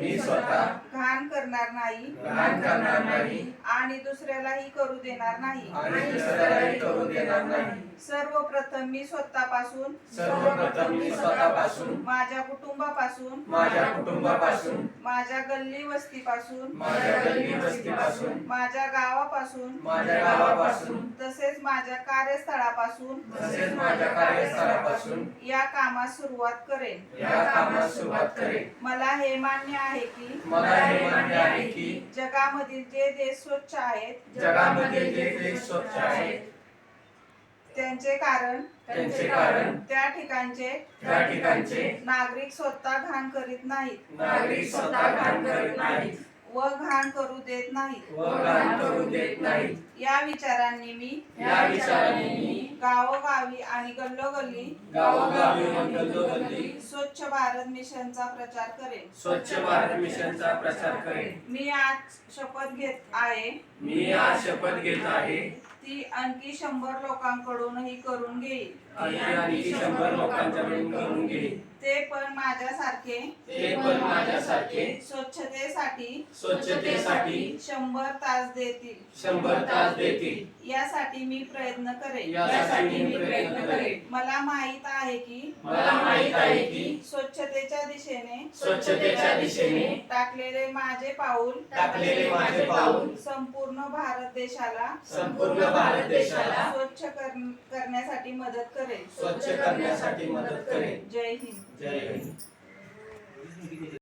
मी स्वतः घाण करणार नाही. घाण करणार नाही. आणि दुसऱ्यालाही करू देणार नाही. आणि दुसऱ्यालाही करू देणार नाही. सर्वप्रथम मी स्वतःपासून सर्वप्रथम मी स्वतःपासून माझ्या कुटुंबापासून माझ्या कुटुंबापासून माझ्या गल्ली वस्तीपासून माझ्या गल्ली वस्तीपासून माझ्या गावापासून माझ्या गावापासून तसेच माझ्या कार्यस्थळापासून तसेच माझ्या कार्यस्थळापासून या कामास सुरुवात करेन. या कामास सुरुवात करेन. मला हे मान्य आहे. की? मला हे मान्य आहे की जगामधील जे देश स्वच्छ आहेत जगामध्ये जे देश स्वच्छ आहेत त्यांचे कारण त्यांचे कारण त्या ठिकाणचे त्या ठिकाणचे नागरिक स्वतः घाण करीत नाहीत. नागरिक स्वतः घाण करत नाहीत. व घाण करू देत नाहीत. व घाण करू देत नाहीत. या विचारांनी मी या विचाराने मी गावोगावी आणि गल्लोगल्ली गावोगावी व गल्लोगल्ली स्वच्छ भारत मिशनचा प्रचार करेन. स्वच्छ भारत मिशनचा प्रचार करेन. मी आज शपथ घेत आहे. मी आज शपथ घेत आहे. ती आणखी शंभर लोकांकडूनही करून घेईल आणि आणखी शंभर लोकांच्याकडून करून घेईन. ते पण माझ्यासारखे. ते पण माझ्यासारखे. स्वच्छतेसाठी. स्वच्छतेसाठी. शंभर तास देतील. शंभर तास देतील. यासाठी मी प्रयत्न करेन. यासाठी मी प्रयत्न करेन. मला माहीत आहे की मला माहीत आहे की स्वच्छतेच्या दिशेने स्वच्छतेच्या दिशेने टाकलेले माझे पाऊल टाकलेले माझे पाऊल संपूर्ण भारत देशाला संपूर्ण भारत देशाला स्वच्छ कर- करण्यासाठी मदत करेल. स्वच्छ करण्यासाठी मदत करेन जय हिंद. जय हिंद